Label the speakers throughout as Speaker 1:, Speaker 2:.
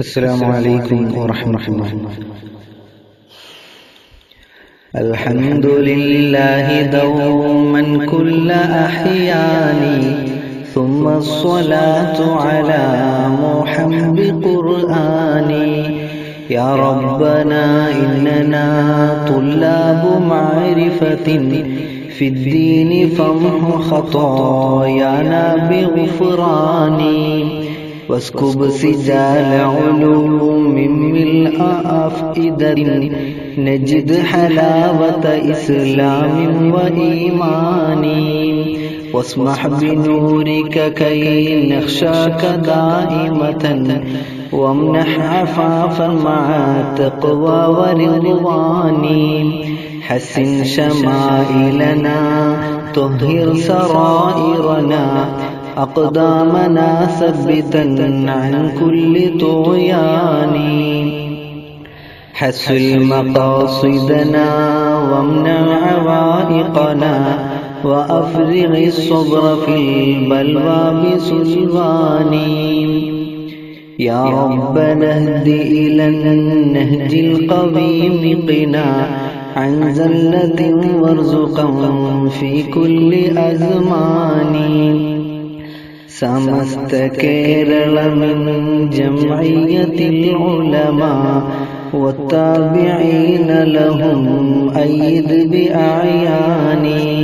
Speaker 1: السلام عليكم ورحمة الله. الحمد لله دوما كل أحياني ثم الصلاة على محمد قرآني. يا ربنا إننا طلاب معرفة في الدين فامح خطايانا بغفراني. واسكب سجال علوم ملء أفئدة نجد حلاوة إسلام وإيمان. واسمح بنورك كي نخشاك دائمة وامنح عفافا مع التقوى ورضوان حسن شمائلنا طهر سرائرنا. أقدامنا ثبتا عن كل طغيان. حسن مقاصدنا وامنع عوائقنا وأفرغ الصبر في البلوى بسلطان. يا ربنا اهد إلى النهج القويم قنا عن زلة وارزقا في كل أزمان. سمست كيرلا من جمعية العلماء والتابعين لهم أيد بأعياني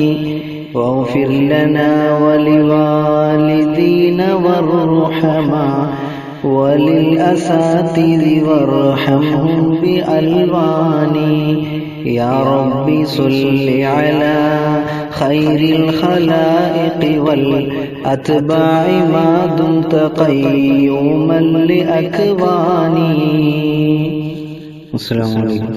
Speaker 1: واغفر لنا ولوالدينا وارحما وللأساتذ وارحمهم بألواني يا ربي صل على خير الخلائق والأتباع ما دمت قيوما لأكواني. السلام عليكم.